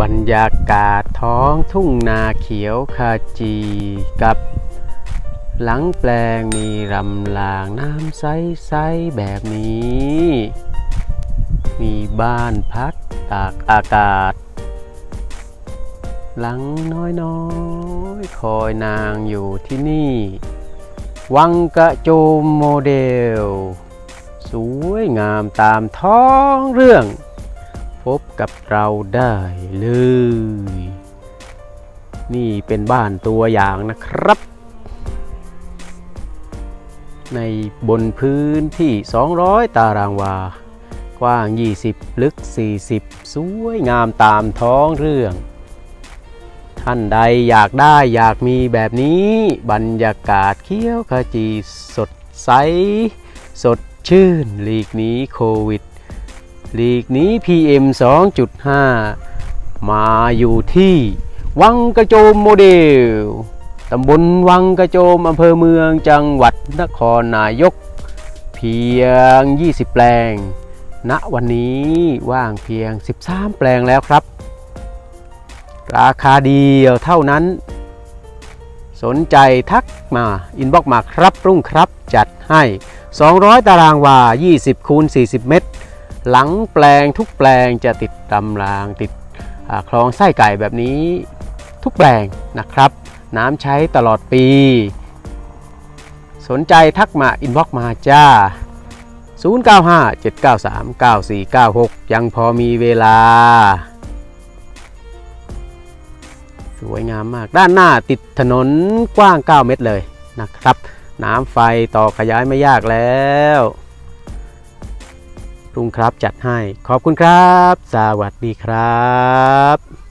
บรรยากาศท้องทุ่งนาเขียวขจี กับหลังแปลงมีรำลางน้ำใสๆแบบนี้ มีบ้านพักตากอากาศ หลังน้อยๆ คอยนางอยู่ที่นี่ วังกระโจมโมเดล สวยงามตามท้องเรื่อง พบกับเราได้เลย นี่เป็นบ้านตัวอย่างนะครับ ในบนพื้นที่ 200 ตารางวา กว้าง 20 ลึก 40 สวยงามตามท้องเรื่อง ท่านใดอยากได้อยากมีแบบนี้ บรรยากาศเขี้ยวขจีสดใส สดชื่นหลีกหนี้โควิด หลีกนี้ PM 2.5 มาอยู่ที่วังกระโจมโมเดล ตำบลวังกระโจมอำเภอเมืองจังหวัดนครนายก เพียง 20 แปลง ณ วันนี้ว่างเพียง 13 แปลงแล้วครับ ราคาเดียวเท่านั้น สนใจทักมา อินบ็อกมาครับรุ่งครับจัดให้ 200 ตารางวา 20คูณ40 เมตร หลังแปลงทุกแปลงจะติดตำรางติดคลองไส้ไก่แบบนี้ทุกแปลงนะครับ น้ำใช้ตลอดปี สนใจทักมาอินบ็อกมาจ้า 0957939496 ยังพอมีเวลา สวยงามมาก ด้านหน้าติดถนนกว้าง 9 เมตรเลยนะครับ น้ำไฟต่อขยายไม่ยากแล้ว รุ่งครับจัดให้ ขอบคุณครับ สวัสดีครับ